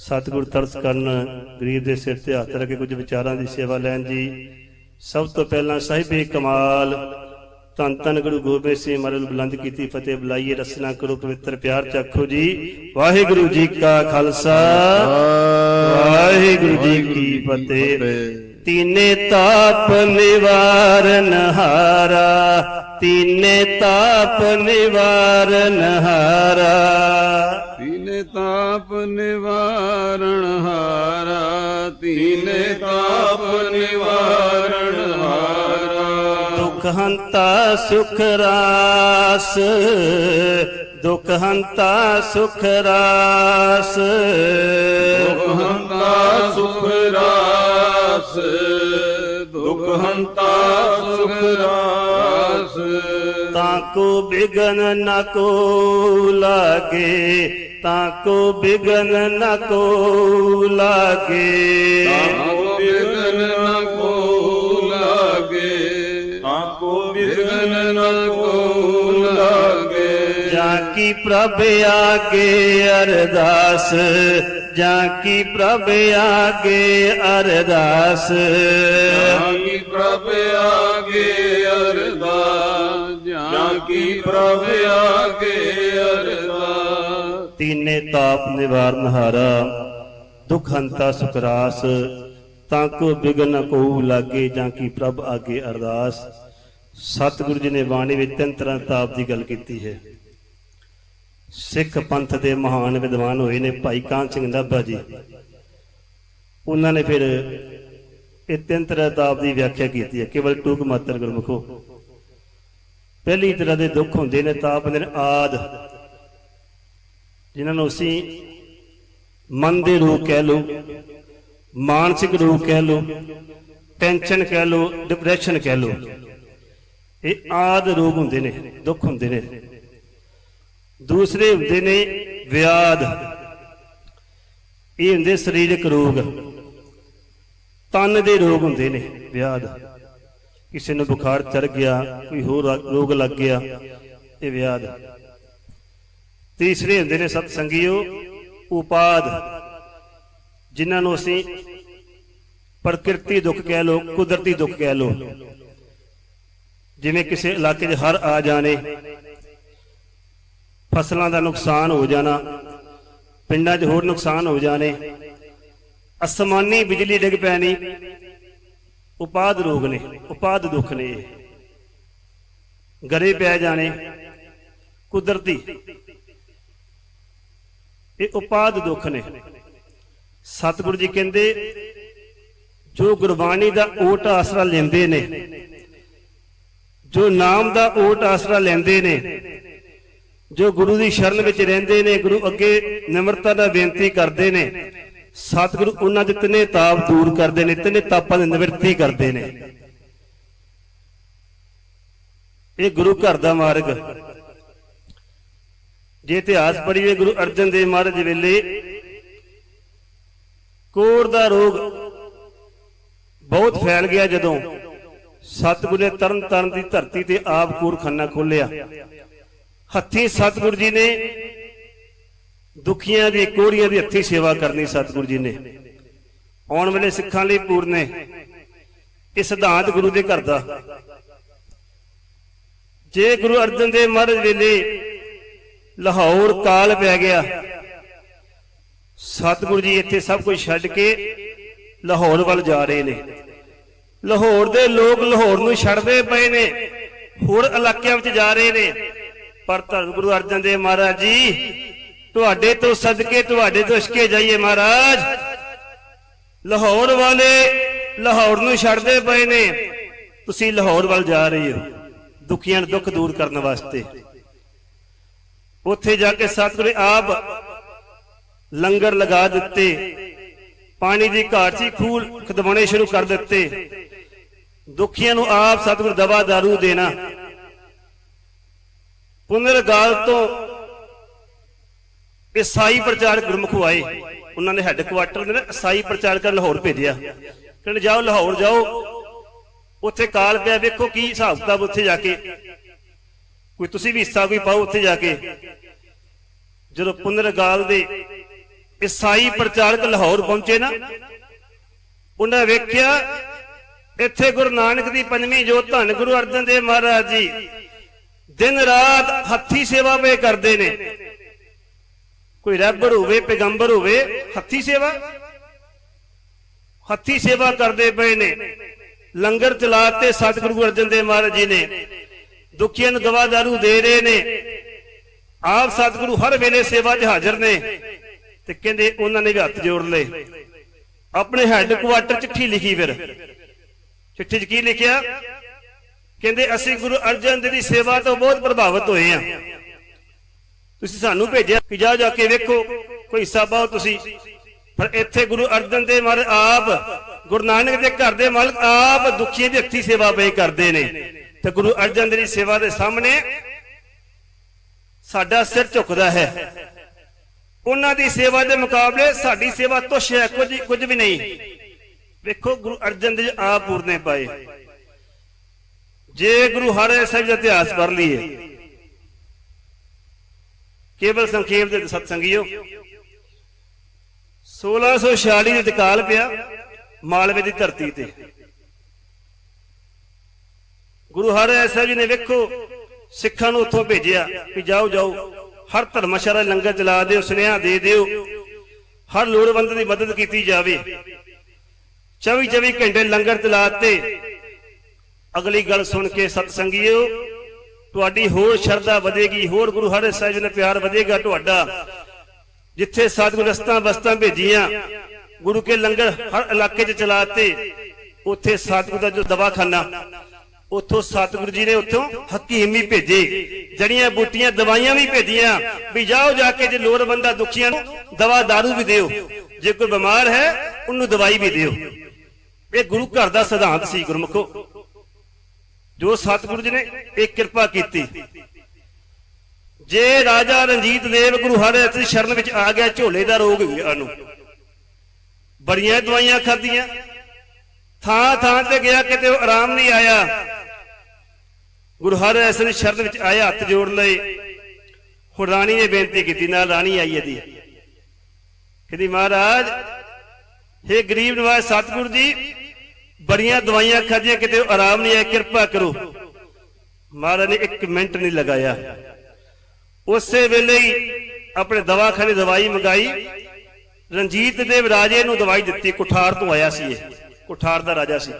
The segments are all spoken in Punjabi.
ਸਤਿਗੁਰ ਤਰਸ ਕਰਨ, ਗਰੀਬ ਦੇ ਸਿਰ ਤੇ ਹੱਥ ਰੱਖ ਕੇ ਕੁਝ ਵਿਚਾਰਾਂ ਦੀ ਸੇਵਾ ਲੈਣ ਜੀ। ਸਭ ਤੋਂ ਪਹਿਲਾਂ ਸਾਹਿਬੇ ਕਮਾਲ, ਧੰਨ ਧੰਨ ਗੁਰੂ ਗੋਬਿੰਦ ਸਿੰਘ ਮਹਾਰਾਜ ਬੁਲੰਦ ਕੀਤੀ ਫਤਿਹ ਬੁਲਾਈਏ, ਰਸਨਾ ਕਰੋ, ਪਵਿੱਤਰ ਪਿਆਰ ਚਾਖੋ ਜੀ। ਵਾਹਿਗੁਰੂ ਜੀ ਕਾ ਖਾਲਸਾ, ਵਾਹਿਗੁਰੂ ਜੀ ਕੀ ਫਤਿਹ। ਤੀਨੇ ਤਾਪ ਨਿਵਾਰਨ ਹਾਰਾ ਤੀਨੇ ਤਾਪ ਨਿਵਾਰਨ ਹਾਰਾ ਤਾਪ ਨਿਵਾਰਣ ਹਾਰਾ ਤੀਨੇ ਤਾਪ ਨਿਵਾਰਣ ਹਾਰਾ। ਦੁਖ ਹੰਤਾ ਸੁਖ ਰਾਸ ਦੁਖ ਹੰਤਾ ਸੁਖ ਰਾਸ। ਦੁਖ ਹੰਤਾ ਸੁਖ ਰਾਸ ਦੁਖ ਹੰਤਾ ਸੁਖ ਰਾਸ। ਤਾਂ ਕੋ ਬਿਗਨ ਨ ਕੋ ਲਾਗੇ ਤਾਂ ਕੋ ਬਿਗਨ ਨ ਕੋ ਲਾਗੇ ਤਾਕੋ ਬਿਗਨ ਨ ਕੋ ਲਾਗੇ ਤਾਕੋ ਬਿਗਨ ਨ ਕੋ ਲਾਗੇ ਜਾਂ ਕੀ ਪ੍ਰਭ ਆਗੇ ਅਰਦਾਸ ਜਾਂ ਕੀ ਪ੍ਰਭ ਪ੍ਰਭ ਆਗੇ ਅਰਦਾਸ। ਤੀਨੇ ਤਾਪ ਨਿਵਾਰਨ ਹਾਰਾ ਦੁਖ ਹੰਤਾ ਸੁਖਰਾਸ, ਤਾਂ ਕੋ ਬਿਗਨ ਕੋ ਲਾਗੇ ਜਾਂ ਕੀ ਪ੍ਰਭ ਆਗੇ ਅਰਦਾਸ। ਸਤਿਗੁਰੂ ਜੀ ਨੇ ਬਾਣੀ ਵਿੱਚ ਤਿੰਨ ਤਰ੍ਹਾਂ ਤਾਪ ਦੀ ਗੱਲ ਕੀਤੀ ਹੈ। ਸਿੱਖ ਪੰਥ ਦੇ ਮਹਾਨ ਵਿਦਵਾਨ ਹੋਏ ਨੇ ਭਾਈ ਕਾਨ ਸਿੰਘ ਨਾਭਾ ਜੀ। ਉਹਨਾਂ ਨੇ ਫਿਰ ਇਹ ਤਿੰਨ ਤਰ੍ਹਾਂ ਤਾਪ ਦੀ ਵਿਆਖਿਆ ਕੀਤੀ ਹੈ। ਕੇਵਲ ਟੂਕ ਮਾਤਰ ਗੁਰਮੁਖੋ। ਪਹਿਲੀ ਤਰ੍ਹਾਂ ਦੇ ਦੁੱਖ ਹੁੰਦੇ ਨੇ ਤਾਪ ਹੁੰਦੇ ਨੇ ਆਦ, ਜਿਨ੍ਹਾਂ ਨੂੰ ਅਸੀਂ ਮਨ ਦੇ ਰੋਗ ਕਹਿ ਲਓ, ਮਾਨਸਿਕ ਰੋਗ ਕਹਿ ਲਓ, ਟੈਨਸ਼ਨ ਕਹਿ ਲਓ ਡਿਪਰੈਸ਼ਨ ਕਹਿ ਲਓ, ਇਹ ਆਦ ਰੋਗ ਹੁੰਦੇ ਨੇ, ਦੁੱਖ ਹੁੰਦੇ ਨੇ। ਦੂਸਰੇ ਹੁੰਦੇ ਨੇ ਵਿਆਦ, ਇਹ ਹੁੰਦੇ ਸਰੀਰਕ ਰੋਗ, ਤਨ ਦੇ ਰੋਗ ਹੁੰਦੇ ਨੇ ਵਿਆਦ। ਕਿਸੇ ਨੂੰ ਬੁਖਾਰ ਚੜ ਗਿਆ, ਕੋਈ ਹੋਰ ਰੋਗ ਲੱਗ ਗਿਆ, ਇਹ ਵਿਆਦ ਤੀਸਰੇ ਹੁੰਦੇ ਨੇ ਸਤ ਸੰਗਿਓ ਉਪਾਦ, ਜਿਨ੍ਹਾਂ ਨੂੰ ਅਸੀਂ ਪ੍ਰਕਿਰਤੀ ਦੁੱਖ ਕਹਿ ਲੋ ਕੁਦਰਤੀ ਦੁੱਖ ਕਹਿ ਲੋ ਜਿਵੇਂ ਕਿਸੇ ਇਲਾਕੇ 'ਚ ਹਰ ਆ ਜਾਣੇ, ਫਸਲਾਂ ਦਾ ਨੁਕਸਾਨ ਹੋ ਜਾਣਾ, ਪਿੰਡਾਂ 'ਚ ਹੋਰ ਨੁਕਸਾਨ ਹੋ ਜਾਣੇ, ਅਸਮਾਨੀ ਬਿਜਲੀ ਡਿੱਗ ਪੈਣੀ ਉਪਾਦ ਰੋਗ ਨੇ, ਉਪਾਦ ਦੁੱਖ ਨੇ ਗਰੇ ਪੈ ਜਾਣੇ, ਕੁਦਰਤੀ। ਇਹ ਉਪਾਦ ਦੁੱਖ ਨੇ। ਸਤਿਗੁਰੂ ਜੀ ਕਹਿੰਦੇ, ਜੋ ਗੁਰਬਾਣੀ ਦਾ ਓਟ ਆਸਰਾ ਲੈਂਦੇ ਨੇ, ਜੋ ਨਾਮ ਦਾ ਓਟ ਆਸਰਾ ਲੈਂਦੇ ਨੇ, ਜੋ ਗੁਰੂ ਦੀ ਸ਼ਰਨ ਵਿੱਚ ਰਹਿੰਦੇ ਨੇ, ਗੁਰੂ ਅੱਗੇ ਨਿਮਰਤਾ ਦਾ ਬੇਨਤੀ ਕਰਦੇ ਨੇ ਸਤਿਗੁਰੂ ਉਹਨਾਂ ਦੇ ਤਿੰਨੇ ਤਾਪ ਦੂਰ ਕਰਦੇ ਨੇ, ਤਿੰਨੇ ਤਾਪਾਂ ਦੀ ਨਿਵਰਤੀ ਕਰਦੇ ਨੇ। ਇਹ ਗੁਰੂ ਘਰ ਦਾ ਮਾਰਗ। ਜੇ ਇਤਿਹਾਸ ਪੜ੍ਹੀਏ, ਗੁਰੂ ਅਰਜਨ ਦੇਵ ਮਹਾਰਾਜ ਵੇਲੇ ਕੋੜ ਦਾ ਰੋਗ ਬਹੁਤ ਫੈਲ ਗਿਆ ਜਦੋਂ ਸਤਿਗੁਰੂ ਨੇ ਤਰਨ ਤਰਨ ਦੀ ਧਰਤੀ ਤੇ ਆਪ ਕੂਰਖਾਨਾ ਖੋਲਿਆ ਹੱਥੀ ਸਤਿਗੁਰੂ ਜੀ ਨੇ ਦੁਖੀਆਂ ਦੀ, ਕੋੜੀਆਂ ਦੀ ਹੱਥੀ ਸੇਵਾ ਕਰਨੀ ਸਤਿਗੁਰੂ ਜੀ ਨੇ। ਆਉਣ ਵਾਲੇ ਸਿੱਖਾਂ ਲਈ ਪੂਰਨ ਹੈ ਇਹ ਸਿਧਾਂਤ ਗੁਰੂ ਦੇ ਘਰ ਦਾ। ਜੇ ਗੁਰੂ ਅਰਜਨ ਦੇਵ ਮਹਾਰਾਜ ਵੇਲੇ ਲਾਹੌਰ ਕਾਲ ਪੈ ਗਿਆ, ਸਤਿਗੁਰੂ ਜੀ ਇੱਥੇ ਸਭ ਕੁਝ ਛੱਡ ਕੇ ਲਾਹੌਰ ਵੱਲ ਜਾ ਰਹੇ ਨੇ। ਲਾਹੌਰ ਦੇ ਲੋਕ ਲਾਹੌਰ ਨੂੰ ਛੱਡਦੇ ਪਏ ਨੇ। ਹੋਰ ਇਲਾਕਿਆਂ ਵਿੱਚ ਜਾ ਰਹੇ ਨੇ। ਪਰ ਧੰਨ ਗੁਰੂ ਅਰਜਨ ਦੇਵ ਮਹਾਰਾਜ ਜੀ ਤੁਹਾਡੇ ਤੋਂ ਸਦਕੇ, ਤੁਹਾਡੇ ਤੋਂ ਇਸ਼ਕੇ ਜਾਈਏ ਮਹਾਰਾਜ। ਲਾਹੌਰ ਵਾਲੇ ਲਾਹੌਰ ਨੂੰ ਛੱਡਦੇ ਪਏ ਨੇ। ਤੁਸੀਂ ਲਾਹੌਰ ਵੱਲ ਜਾ ਰਹੇ ਹੋ, ਦੁਖੀਆਂ ਨੂੰ ਦੁੱਖ ਦੂਰ ਕਰਨ ਵਾਸਤੇ। ਉੱਥੇ ਜਾ ਕੇ ਸਤਿਗੁਰੂ ਆਪ ਲੰਗਰ ਲਗਾ ਦਿੱਤੇ। ਪਾਣੀ ਦੀ ਘਾਟ ਸੀ, ਖੂਲ ਖਦਵਾਉਣੇ ਸ਼ੁਰੂ ਕਰ ਦਿੱਤੇ। ਦੁਖੀਆਂ ਨੂੰ ਆਪ ਸਤਿਗੁਰ ਦਵਾ ਦਾਰੂ ਦੇਣਾ। ਪੁਨਰਗਾਲ ਤੋਂ ਈਸਾਈ ਪ੍ਰਚਾਰਕ ਗੁਰਮੁਖ ਆਏ। ਉਹਨਾਂ ਨੇ ਹੈੱਡਕੁਆਟਰ ਦੇ ਨਾ ਈਸਾਈ ਪ੍ਰਚਾਰਕ ਲਾਹੌਰ ਭੇਜਿਆ। ਕਹਿੰਦੇ ਜਾਓ ਲਾਹੌਰ ਜਾਓ। ਉੱਥੇ ਕਾਲ ਪਿਆ, ਵੇਖੋ ਕੀ ਹਿਸਾਬ ਕਿਤਾਬ ਉੱਥੇ ਜਾ ਕੇ। ਕੋਈ ਤੁਸੀਂ ਵੀ ਹਿੱਸਾ ਕੋਈ ਪਾਓ ਉੱਥੇ ਜਾ ਕੇ। ਜਦੋਂ ਪੁਨਰਗਾਲ ਦੇ ਈਸਾਈ ਪ੍ਰਚਾਰਕ ਲਾਹੌਰ ਪਹੁੰਚੇ ਨਾ, ਉਹਨਾਂ ਵੇਖਿਆ, ਇੱਥੇ ਗੁਰੂ ਨਾਨਕ ਦੀ ਪੰਜਵੀਂ ਜੋਤ ਧੰਨ ਗੁਰੂ ਅਰਜਨ ਦੇਵ ਮਹਾਰਾਜ ਜੀ ਦਿਨ ਰਾਤ ਹੱਥੀ ਸੇਵਾ ਵੇ ਕਰਦੇ ਨੇ। ਕੋਈ ਰੱਬਰ ਹੋਵੇ, ਪੈਗੰਬਰ ਹੋਵੇ, ਹੱਥੀ ਸੇਵਾ। ਹੱਥੀ ਸੇਵਾ ਕਰਦੇ ਪਏ ਨੇ। ਲੰਗਰ ਚਲਾ ਤੇ ਸਤਿਗੁਰੂ ਗੁਰੂ ਅਰਜਨ ਦੇਵ ਮਹਾਰਾਜ ਜੀ ਨੇ। ਦੁਖੀਆਂ ਨੂੰ ਦਵਾ ਦਾਰੂ ਦੇ ਰਹੇ ਨੇ। ਆਪ ਸਤਿਗੁਰੂ ਹਰ ਵੇਲੇ ਸੇਵਾ 'ਚ ਹਾਜ਼ਰ ਨੇ। ਤੇ ਕਹਿੰਦੇ ਉਹਨਾਂ ਨੇ ਵੀ ਹੱਥ ਜੋੜ ਲਏ। ਆਪਣੇ ਹੈੱਡ ਕੁਆਟਰ ਚਿੱਠੀ ਲਿਖੀ ਫਿਰ। ਚਿੱਠੀ 'ਚ ਕੀ ਲਿਖਿਆ? ਕਹਿੰਦੇ ਅਸੀਂ ਗੁਰੂ ਅਰਜਨ ਦੇਵ ਦੀ ਸੇਵਾ ਤੋਂ ਬਹੁਤ ਪ੍ਰਭਾਵਿਤ ਹੋਏ ਆ ਤੁਸੀਂ ਸਾਨੂੰ ਭੇਜਿਆ ਕਿ ਜਾ ਜਾ ਕੇ ਵੇਖੋ ਕੋਈ ਹਿੱਸਾ ਪਾਓ ਤੁਸੀਂ। ਪਰ ਇੱਥੇ ਗੁਰੂ ਅਰਜਨ ਦੇਵ ਮਹਾਰਾਜ ਆਪ, ਗੁਰੂ ਨਾਨਕ ਦੇ ਘਰ ਦੇ ਮਾਲਕ ਆਪ ਦੁਖੀਆਂ ਦੀ ਹੱਥੀ ਸੇਵਾ ਪਏ ਕਰਦੇ ਨੇ। ਤੇ ਗੁਰੂ ਅਰਜਨ ਦੇਵ ਦੀ ਸੇਵਾ ਦੇ ਸਾਹਮਣੇ ਸਾਡਾ ਸਿਰ ਝੁਕਦਾ ਹੈ। ਉਹਨਾਂ ਦੀ ਸੇਵਾ ਦੇ ਮੁਕਾਬਲੇ ਸਾਡੀ ਸੇਵਾ ਤੁੱਛ ਹੈ, ਕੁਝ ਕੁਝ ਵੀ ਨਹੀਂ। ਵੇਖੋ ਗੁਰੂ ਅਰਜਨ ਦੇਵ ਆਪ ਪੂਰਨੇ ਪਾਏ। ਜੇ ਗੁਰੂ ਹਰਿ ਸਾਹਿਬ ਦਾ ਇਤਿਹਾਸ ਪੜ੍ਹ ਲਈਏ ਕੇਵਲ ਸੰਖੇਪ ਦੇ ਸਤਸੰਗੀਓ। 1646 ਦੇ ਤਕਾਲ ਪਿਆ ਮਾਲਵੇ ਦੀ ਧਰਤੀ ਤੇ। ਗੁਰੂ ਹਰਿ ਸਾਹਿਬ ਜੀ ਨੇ ਵੇਖੋ, ਸਿੱਖਾਂ ਨੂੰ ਉੱਥੋਂ ਭੇਜਿਆ ਕਿ ਜਾਓ ਜਾਓ, ਹਰ ਧਰਮਸ਼ਾਲਾ ਲੰਗਰ ਚਲਾ ਦਿਓ, ਸੁਨੇਹਾ ਦੇ ਦਿਓ, ਹਰ ਲੋੜਵੰਦ ਦੀ ਮਦਦ ਕੀਤੀ ਜਾਵੇ। 24 24 ਘੰਟੇ ਲੰਗਰ ਚਲਾਤੇ ਅਗਲੀ ਗੱਲ ਸੁਣ ਕੇ ਸਤਸੰਗੀਓ ਤੁਹਾਡੀ ਹੋਰ ਸ਼ਰਧਾ ਵਧੇਗੀ, ਹੋਰ ਗੁਰੂ ਹਰਿ ਸਾਹਿਬ ਜੀ ਪਿਆਰ ਵਧੇਗਾ ਤੁਹਾਡਾ। ਜਿੱਥੇ ਸਤਿਗੁਰ ਰਸਤਾਂ ਬਸਤਾਂ ਭੇਜੀਆਂ, ਗੁਰੂ ਕੇ ਲੰਗਰ ਹਰ ਇਲਾਕੇ 'ਚ ਚਲਾਤੇ, ਉੱਥੇ ਸਤਿਗੁਰ ਦਾ ਜੋ ਦਵਾਖਾਨਾ, ਉੱਥੋਂ ਸਤਿਗੁਰੂ ਜੀ ਨੇ ਉੱਥੋਂ ਹਕੀਮ ਵੀ ਭੇਜੇ, ਜੜੀਆਂ ਬੂਟੀਆਂ ਦਵਾਈਆਂ ਵੀ ਭੇਜੀਆਂ, ਵੀ ਜਾਓ ਜਾ ਕੇ ਜੇ ਲੋੜਵੰਦਾ ਦੁਖੀਆਂ ਨੂੰ ਦਵਾ ਦਾਰੂ ਵੀ ਦਿਓ, ਜੇ ਕੋਈ ਬਿਮਾਰ ਹੈ, ਉਹਨੂੰ ਦਵਾਈ ਵੀ ਦਿਓ। ਇਹ ਗੁਰੂ ਘਰ ਦਾ ਸਿਧਾਂਤ ਸੀ ਗੁਰਮੁਖੋ। ਜੋ ਸਤਿਗੁਰੂ ਜੀ ਨੇ ਇਹ ਕਿਰਪਾ ਕੀਤੀ। ਜੇ ਰਾਜਾ ਰਣਜੀਤ ਦੇਵ ਗੁਰੂ ਹਰਿ ਦੀ ਸ਼ਰਨ ਵਿੱਚ ਆ ਗਿਆ, ਝੋਲੇ ਦਾ ਰੋਗ ਗਿਆ ਨੂੰ ਬੜੀਆਂ ਦਵਾਈਆਂ ਖਾਧੀਆਂ। ਥਾਂ ਥਾਂ ਤੇ ਗਿਆ, ਕਿਤੇ ਆਰਾਮ ਨਹੀਂ ਆਇਆ। ਗੁਰੂ ਹਰਿ ਦੀ ਸ਼ਰਨ ਵਿੱਚ ਆਇਆ ਹੱਥ ਜੋੜ ਲਏ। ਹੁਣ ਰਾਣੀ ਨੇ ਬੇਨਤੀ ਕੀਤੀ, ਨਾਲ ਰਾਣੀ ਆਈ ਇਹਦੀ। ਕਹਿੰਦੀ, ਮਹਾਰਾਜ हे ਗਰੀਬ ਨਿਵਾਜ ਸਤਿਗੁਰੂ ਜੀ ਬੜੀਆਂ ਦਵਾਈਆਂ ਖਾਧੀਆਂ, ਕਿਤੇ ਆਰਾਮ ਨਹੀਂ ਆਇਆ, ਕਿਰਪਾ ਕਰੋ। ਮਹਾਰਾਜ ਨੇ ਇੱਕ ਮਿੰਟ ਨਹੀਂ ਲਗਾਇਆ। ਉਸੇ ਵੇਲੇ ਹੀ ਆਪਣੇ ਦਵਾਖਾਨੇ ਦਵਾਈ ਮੰਗਾਈ। ਰਣਜੀਤ ਦੇ ਰਾਜੇ ਨੂੰ ਦਵਾਈ ਦਿੱਤੀ, ਕੁਠਾਰ ਤੋਂ ਆਇਆ ਸੀ ਇਹ। ਕੁਠਾਰ ਦਾ ਰਾਜਾ ਸੀ।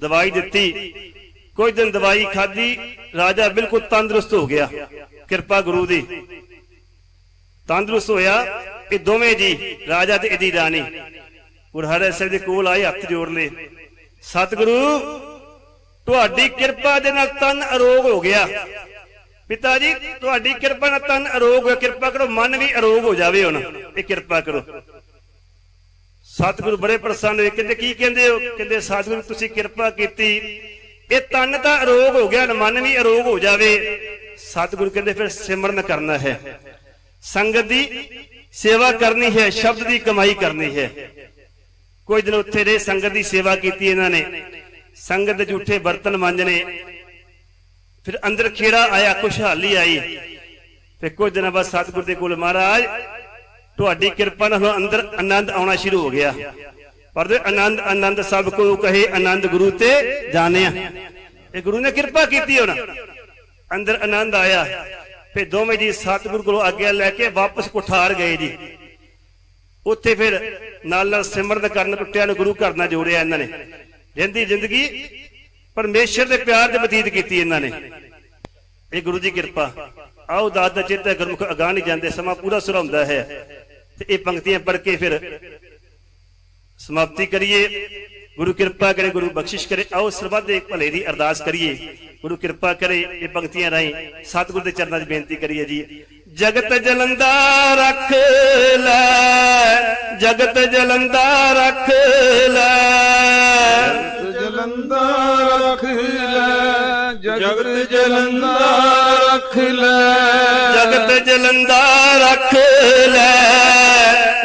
ਦਵਾਈ ਦਿੱਤੀ। ਕੁਝ ਦਿਨ ਦਵਾਈ ਖਾਧੀ, ਰਾਜਾ ਬਿਲਕੁਲ ਤੰਦਰੁਸਤ ਹੋ ਗਿਆ। ਕਿਰਪਾ ਗੁਰੂ ਦੀ। ਤੰਦਰੁਸਤ ਹੋਇਆ। ਇਹ ਦੋਵੇਂ ਜੀ, ਰਾਜਾ ਤੇ ਇਹਦੀ ਰਾਣੀ। ਗੁਰੂ ਹਰਿ ਸਾਹਿਬ ਦੇ ਕੋਲ ਆਏ, ਹੱਥ ਜੋੜ ਲਏ ਸਤਿਗੁਰੂ, ਤੁਹਾਡੀ ਕਿਰਪਾ ਦੇ ਨਾਲ ਤਨ ਅਰੋਗ ਹੋ ਗਿਆ। ਪਿਤਾ ਜੀ ਤੁਹਾਡੀ ਕਿਰਪਾ ਨਾਲ ਤਨ ਅਰੋਗ ਹੋਇਆ। ਕਿਰਪਾ ਕਰੋ, ਮਨ ਵੀ ਅਰੋਗ ਹੋ ਜਾਵੇ ਹੁਣ। ਇਹ ਕਿਰਪਾ ਕਰੋ। ਸਤਿਗੁਰੂ ਬੜੇ ਪ੍ਰਸੰਨ ਹੋਏ। ਕਹਿੰਦੇ, ਕੀ ਕਹਿੰਦੇ ਹੋ? ਕਹਿੰਦੇ, ਸਤਿਗੁਰੂ, ਤੁਸੀਂ ਕਿਰਪਾ ਕੀਤੀ। ਇਹ ਤਨ ਤਾਂ ਅਰੋਗ ਹੋ ਗਿਆ ਮਨ ਵੀ ਅਰੋਗ ਹੋ ਜਾਵੇ। ਸਤਿਗੁਰੂ ਕਹਿੰਦੇ, ਫਿਰ ਸਿਮਰਨ ਕਰਨਾ ਹੈ। ਸੰਗਤ ਦੀ ਸੇਵਾ ਕਰਨੀ ਹੈ, ਸ਼ਬਦ ਦੀ ਕਮਾਈ ਕਰਨੀ ਹੈ। ਕੋਈ ਦਿਨ ਉੱਥੇ ਰਹੇ, ਸੰਗਤ ਦੀ ਸੇਵਾ ਕੀਤੀ ਇਹਨਾਂ ਨੇ। ਸੰਗਤ ਦੇ ਝੂਠੇ ਬਰਤਨ ਮਾਂਜਣੇ। ਫਿਰ ਅੰਦਰ ਖੇੜਾ ਆਇਆ, ਖੁਸ਼ਹਾਲੀ ਆਈ। ਫਿਰ ਕੁਝ ਦਿਨਾਂ ਬਾਅਦ ਸਤਿਗੁਰ ਦੇ ਕੋਲ, ਮਹਾਰਾਜ, ਤੁਹਾਡੀ ਕਿਰਪਾ ਨਾਲ ਅੰਦਰ ਆਨੰਦ ਆਉਣਾ ਸ਼ੁਰੂ ਹੋ ਗਿਆ। ਪਰ ਦੇ ਆਨੰਦ ਆਨੰਦ ਸਭ ਕੋ ਕਹੇ, ਆਨੰਦ ਗੁਰੂ ਤੇ ਜਾਣਿਆ। ਇਹ ਗੁਰੂ ਨੇ ਕਿਰਪਾ ਕੀਤੀ ਹੁਣ। ਅੰਦਰ ਆਨੰਦ ਆਇਆ। ਫਿਰ ਦੋਵੇਂ ਜੀ ਸਤਿਗੁਰ ਕੋਲੋਂ ਆਗਿਆ ਲੈ ਕੇ ਵਾਪਸ ਕੁਠਾਰ ਗਏ ਜੀ। ਉੱਥੇ ਫਿਰ ਨਾਲ ਨਾਲ ਸਿਮਰਨ ਕਰਨ ਟੁੱਟਿਆਂ ਨੂੰ ਗੁਰੂ ਘਰ ਨਾਲ ਜੋੜਿਆ ਇਹਨਾਂ ਨੇ। ਜਿੰਦੀ ਜ਼ਿੰਦਗੀ ਪਰਮੇਸ਼ਰ ਦੇ ਪਿਆਰ ਦੇ ਬਤੀਤ ਕੀਤੀ ਇਹਨਾਂ ਨੇ। ਇਹ ਗੁਰੂ ਦੀ ਕਿਰਪਾ। ਆਓ ਦਾਤ ਦਾ ਚਿੱਤ ਹੈ ਗੁਰਮੁਖ ਅਗਾਹ ਨਹੀਂ ਜਾਂਦੇ, ਸਮਾਂ ਪੂਰਾ ਸੁਰਾਉਂਦਾ ਹੈ। ਤੇ ਇਹ ਪੰਕਤੀਆਂ ਪੜ੍ਹ ਕੇ ਫਿਰ ਸਮਾਪਤੀ ਕਰੀਏ। ਗੁਰੂ ਕਿਰਪਾ ਕਰੇ, ਗੁਰੂ ਬਖਸ਼ਿਸ਼ ਕਰੇ। ਆਓ ਸਰਬੱਤ ਦੇ ਭਲੇ ਦੀ ਅਰਦਾਸ ਕਰੀਏ। ਗੁਰੂ ਕਿਰਪਾ ਕਰੇ ਇਹ ਪੰਕਤੀਆਂ ਰਾਹੀਂ ਸਤਿਗੁਰ ਦੇ ਚਰਨਾਂ 'ਚ ਬੇਨਤੀ ਕਰੀਏ ਜੀ। ਜਗਤ ਜਲੰਦਾ ਰੱਖ ਲੈ ਜਗਤ ਜਲੰਦਾ ਰੱਖ ਲੈ। ਜਲੰਦਾ ਰੱਖ ਲੈ ਜਗਤ ਜਲੰਦਾ ਰੱਖ ਲੈ। ਜਗਤ ਜਲੰਦਾ ਰੱਖ ਲੈ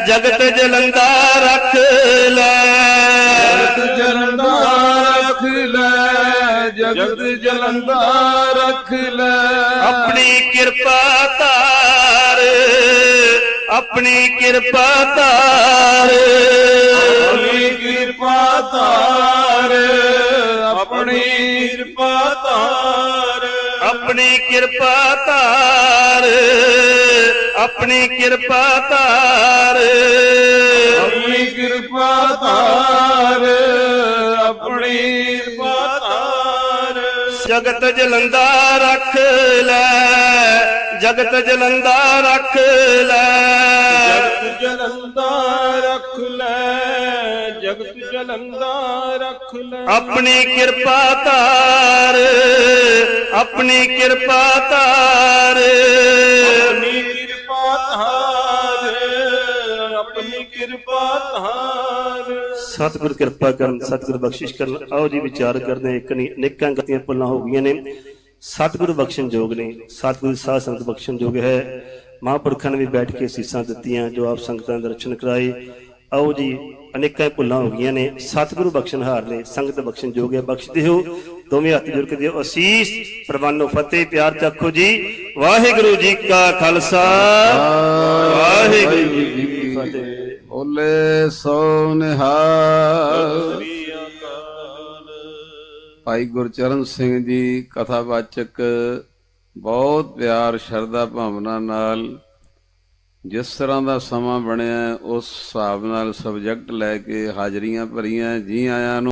ਜਗਤ ਜਲੰਦਾ ਰੱਖ ਲੈ। ਜਗਤ ਜਲੰਦਾ ਰੱਖ ਲੈ ਜਗਤ ਜਲੰਦਾ ਰੱਖ ਲੈ। ਆਪਣੀ ਕਿਰਪਾ ਧਾਰ ਆਪਣੀ ਕਿਰਪਾ ਧਾਰ ਆਪਣੀ ਕਿਰਪਾ ਧਾਰ ਆਪਣੀ ਕਿਰਪਾ ਧਾਰ ਆਪਣੀ ਕਿਰਪਾ ਧਾਰ ਆਪਣੀ ਕਿਰਪਾ ਧਾਰ ਆਪਣੀ ਕਿਰਪਾ ਧਾਰ ਆਪਣੀ ਕਿਰਪਾ ਧਾਰ ਜਗਤ ਜਲੰਦਾ ਰੱਖ ਲੈ। ਜਗਤ ਜਲੰਦਾ ਰੱਖ ਲੈ। ਜਗਤ ਜਲੰਦਾ ਰੱਖ ਲੈ ਜਗਤ ਜਲੰਦਾ ਰੱਖ ਲੈ। ਆਪਣੀ ਕਿਰਪਾ ਧਾਰ ਆਪਣੀ ਕਿਰਪਾ ਧਾਰ। ਆਪਣੀ ਕਿਰਪਾ ਧਾਰ ਆਪਣੀ ਕਿਰਪਾ ਧਾਰ। ਸਤਿਗੁਰ ਕਿਰਪਾ ਕਰਨ ਸਤਿਗੁਰ ਬਖਸ਼ਿਸ਼ ਕਰਨ। ਆਓ ਜੀ ਵਿਚਾਰ ਕਰਦੇ ਇੱਕ ਨਹੀਂ ਅਨੇਕਾਂ ਗਤੀਆਂ ਭੁੱਲਾਂ ਹੋ ਗਈਆਂ ਨੇ। ਸਤਿਗੁਰ ਬਖਸ਼ਣ ਯੋਗ ਨੇ, ਸਤਿਗੁਰ ਸਾਧ ਸੰਗਤ ਬਖਸ਼ਣ ਯੋਗ ਹੈ। ਮਹਾਂਪੁਰਖਾਂ ਨੇ ਵੀ ਬੈਠ ਕੇ ਸੀਸਾਂ ਦਿੱਤੀਆਂ, ਜੋ ਆਪ ਸੰਗਤਾਂ ਦੇ ਦਰਸ਼ਨ ਕਰਾਏ। ਆਓ ਜੀ, ਅਨੇਕਾਂ ਭੁੱਲਾਂ ਹੋ ਗਈਆਂ ਨੇ। ਸਤਿਗੁਰੂ ਬਖਸ਼ਣਹਾਰ ਨੇ, ਸੰਗਤ ਬਖਸ਼ਣ ਯੋਗ ਬਖਸ਼ਦੇ ਹੋ, ਦੋਵੇਂ ਹੱਥ ਜੋੜ ਕੇ ਦਿਓ। ਅਸੀਸ, ਪ੍ਰਵਾਨੋ ਫਤਿਹ, ਪਿਆਰ ਚੱਖੋ ਜੀ। ਵਾਹਿਗੁਰੂ ਜੀ ਕਾ ਖਾਲਸਾ। ਵਾਹਿਗੁਰੂ ਜੀ ਕੀ ਫਤਿਹ। ਬੋਲੇ ਸੋ ਨਿਹਾਲ। ਭਾਈ ਗੁਰਚਰਨ ਸਿੰਘ ਜੀ ਕਥਾਵਾਚਕ ਬਹੁਤ ਪਿਆਰ, ਸ਼ਰਧਾ, ਭਾਵਨਾ ਨਾਲ ਜਿਸ ਤਰ੍ਹਾਂ ਦਾ ਸਮਾਂ ਬਣਿਆ, ਉਸ ਹਿਸਾਬ ਨਾਲ ਸਬਜੈਕਟ ਲੈ ਕੇ ਹਾਜ਼ਰੀਆਂ ਭਰੀਆਂ, ਜੀ ਆਇਆਂ ਨੂੰ